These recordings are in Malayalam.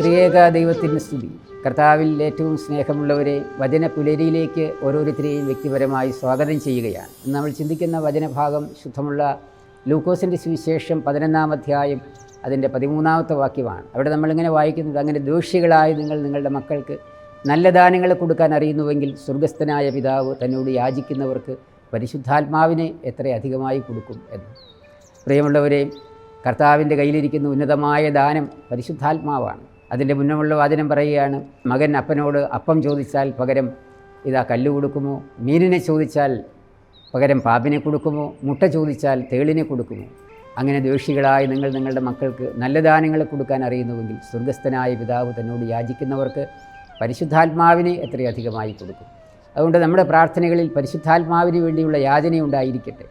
ത്രിയേക ദൈവത്തിന്റെ സ്തുതി. കർത്താവിൽ ഏറ്റവും സ്നേഹമുള്ളവരെ വചന പുലരിയിലേക്ക് ഓരോരുത്തരെയും വ്യക്തിപരമായി സ്വാഗതം ചെയ്യുകയാണ്. നമ്മൾ ചിന്തിക്കുന്ന വചനഭാഗം ശുദ്ധമുള്ള ലൂക്കോസിന്റെ സുവിശേഷം പതിനൊന്നാം അധ്യായം അതിന്റെ പതിമൂന്നാമത്തെ വാക്യമാണ്. അവിടെ നമ്മളിങ്ങനെ വായിക്കുന്നത് അങ്ങനെ ദോഷികളായ നിങ്ങൾ നിങ്ങളുടെ മക്കൾക്ക് നല്ല ദാനങ്ങൾ കൊടുക്കാൻ അറിയുന്നുവെങ്കിൽ സ്വർഗസ്ഥനായ പിതാവ് തന്നോട് യാചിക്കുന്നവർക്ക് പരിശുദ്ധാത്മാവിനെ എത്ര അധികമായി കൊടുക്കും എന്ന്. പ്രിയമുള്ളവരെ കർത്താവിന്റെ കയ്യിലിരിക്കുന്ന ഉന്നതമായ ദാനം പരിശുദ്ധാത്മാവാണ്. അതിന്റെ മുന്നമുള്ള വാചനം പറയുകയാണ് മകൻ അപ്പനോട് അപ്പം ചോദിച്ചാൽ പകരം ഇതാ കല്ല് കൊടുക്കുമോ? മീനിനെ ചോദിച്ചാൽ പകരം പാമ്പിനെ കൊടുക്കുമോ? മുട്ട ചോദിച്ചാൽ തേളിനെ കൊടുക്കുമോ? അങ്ങനെ ദോഷികളായ നിങ്ങൾ നിങ്ങളുടെ മക്കൾക്ക് നല്ല ദാനങ്ങൾ കൊടുക്കാൻ അറിയുന്നുവെങ്കിൽ സ്വർഗസ്ഥനായ പിതാവ് തന്നോട് യാചിക്കുന്നവർക്ക് പരിശുദ്ധാത്മാവിനെ എത്രയധികമായി കൊടുക്കും. അതുകൊണ്ട് നമ്മുടെ പ്രാർത്ഥനകളിൽ പരിശുദ്ധാത്മാവിന് വേണ്ടിയുള്ള യാചന ഉണ്ടായിരിക്കട്ടെ.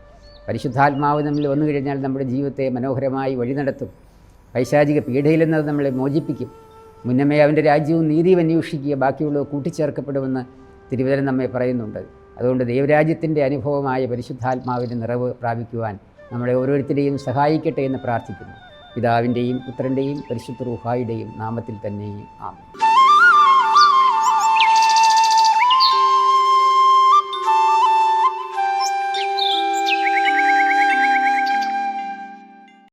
പരിശുദ്ധാത്മാവ് നമ്മൾ വന്നു കഴിഞ്ഞാൽ നമ്മുടെ ജീവിതത്തെ മനോഹരമായി വഴി നടത്തും പൈശാചിക പീഡയിൽ നിന്ന് നമ്മളെ മോചിപ്പിക്കും. മുന്നമേ അവന്റെ രാജ്യവും നീതിയും അന്വേഷിക്കുക ബാക്കിയുള്ളവ കൂട്ടിച്ചേർക്കപ്പെടുമെന്ന് തിരുവചനം നമ്മെ പറയുന്നുണ്ട്. അതുകൊണ്ട് ദൈവരാജ്യത്തിന്റെ അനുഭവമായ പരിശുദ്ധാത്മാവിന്റെ നിറവ് പ്രാപിക്കുവാൻ നമ്മളെ ഓരോരുത്തരെയും സഹായിക്കട്ടെ എന്ന് പ്രാർത്ഥിക്കുന്നു. പിതാവിന്റെയും പുത്രന്റെയും പരിശുദ്ധ റുഹായുടെയും നാമത്തിൽ തന്നെ ആമേൻ.